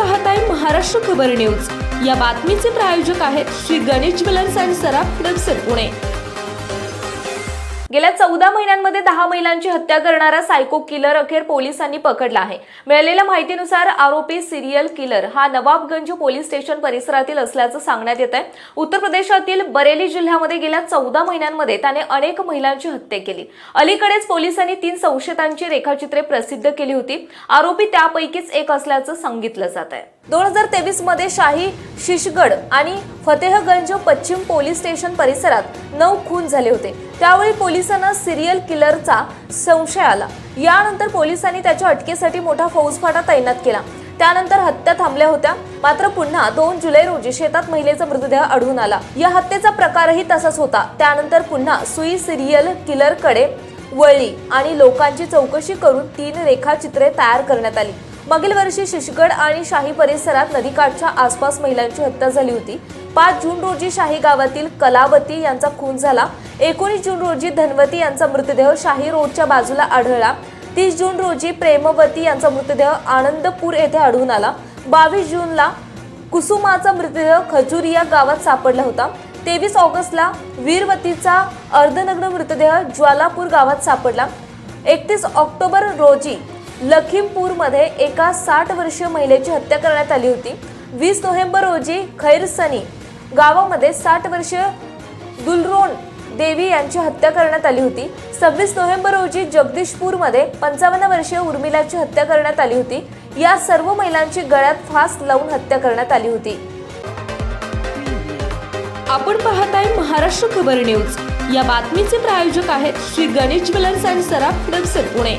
पाहताय महाराष्ट्र खबर न्यूज. या बातमीचे प्रायोजक आहेत श्री गणेश ज्वेलर्स अँड सराफ हडपसर पुणे. गेल्या चौदा महिन्यांमध्ये दहा महिलांची हत्या करणारा सायको किलर अखेर पोलिसांनी पकडला आहे. मिळालेल्या माहितीनुसार आरोपी सिरियल किलर हा नवाबगंज पोलीस स्टेशन परिसरातील असल्याचं सांगण्यात येत आहे. उत्तर प्रदेशातील बरेली जिल्ह्यामध्ये गेल्या चौदा महिन्यांमध्ये त्याने अनेक महिलांची हत्या केली. अलीकडेच पोलिसांनी तीन संशयितांची रेखाचित्रे प्रसिद्ध केली होती. आरोपी त्यापैकीच एक असल्याचं सांगितलं जात आहे. दोन हजार तेवीसमध्ये शाही शिशगड आणि फतेहगंज पश्चिम पोलीस स्टेशन परिसरात नऊ खून झाले होते. त्यावेळी पोलिसांना सिरियल किलरचा संशय आला. यानंतर पोलिसांनी त्याच्या अटकेसाठी मोठा फौजफाटा तैनात केला. त्यानंतर हत्या थांबल्या होत्या. मात्र पुन्हा दोन जुलै रोजी शेतात महिलेचा मृतदेह आढळून आला. या हत्येचा प्रकारही तसाच होता. त्यानंतर पुन्हा सुई सिरियल किलरकडे वळली आणि लोकांची चौकशी करून तीन रेखाचित्रे तयार करण्यात आली. मागील वर्षी शिशगड आणि शाही परिसरात नदीकाठच्या आसपास महिलांची हत्या झाली होती. पाच जून रोजी शाही गावातील कलावती यांचा खून झाला. एकोणीस जून रोजी धनवती यांचा मृतदेह शाही रोडच्या बाजूला आढळला. तीस जून रोजी प्रेमवती यांचा मृतदेह आनंदपूर येथे आढळून आला. बावीस जूनला कुसुमाचा मृतदेह खजुरिया गावात सापडला होता. तेवीस ऑगस्टला वीरवतीचा अर्धनग्न मृतदेह ज्वालापूर गावात सापडला. एकतीस ऑक्टोबर रोजी लखीमपूरमध्ये एका साठ वर्षीय महिलेची हत्या करण्यात आली होती. वीस नोव्हेंबर रोजी खैरसनी गावामध्ये साठ वर्षीय दुलरोन देवी यांची हत्या करण्यात आली होती. सव्वीस नोव्हेंबर रोजी जगदीशपूरमध्ये पंचावन्न वर्षीय उर्मिलाची हत्या करण्यात आली होती. या सर्व महिलांची गळ्यात फास लावून हत्या करण्यात आली होती. आपण पाहत आहे महाराष्ट्र खबर न्यूज. या बातमीचे प्रायोजक आहेत श्री गणेश ज्वेलर्स अँड सराफ हडपसर पुणे.